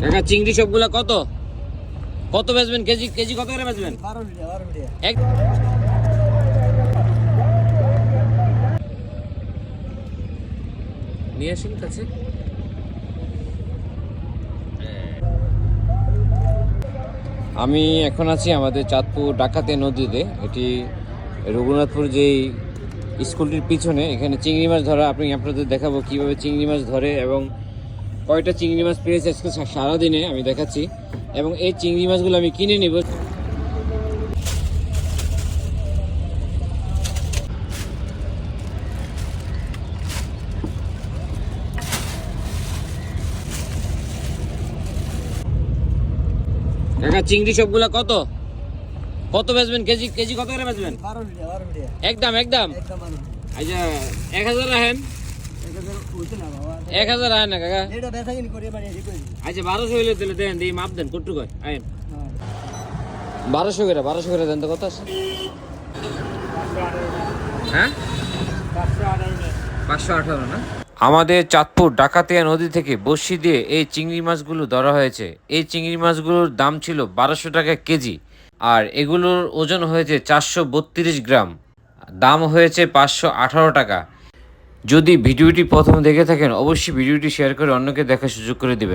কাকা চিংড়ি সবগুলা কত? কত বেচবেন? কেজি কেজি কত করে বেচবেন? নিয়ে আসুন কাছে। আমি এখন আছি আমাদের চাঁদপুর ডাকাতে নদীতে। এটি রঘুনাথপুর যেই স্কুলটির পিছনে। এখানে চিংড়ি মাছ ধরা, আপনি আপনাদের দেখাবো কীভাবে চিংড়ি মাছ ধরে এবং কয়টা চিংড়ি মাছ পেয়েছে আজকে সারাদিনে আমি দেখাচ্ছি। এবং এই চিংড়ি মাছগুলো আমি কিনে নিব। কাকা চিংড়ি সবগুলা কত? কত বেচবেন? কেজি কেজি কত করে বেচবেন? একদম একদম। আচ্ছা এক হাজার রাখেন। এক হাজার রাখেন না কাকা। আচ্ছা বারোশো হইলে দিলে দেন দিই মাপ দেন কট্টু কয় আইন বারোশো করে বারোশো করে দেন তো কত আছে? হ্যাঁ? পাঁচশো আঠারো না? আমাদের চাঁদপুর ডাকাতিয়া নদী থেকে বসি দিয়ে এই চিংড়ি মাছগুলো ধরা হয়েছে। এই চিংড়ি মাছগুলোর দাম ছিল বারোশো টাকা কেজি আর এগুলোর ওজন হয়েছে চারশো বত্রিশ গ্রাম। দাম হয়েছে পাঁচশো আঠারো টাকা। যদি ভিডিওটি প্রথম দেখে থাকেন অবশ্যই ভিডিওটি শেয়ার করে অন্যকে দেখার সুযোগ করে দেবেন।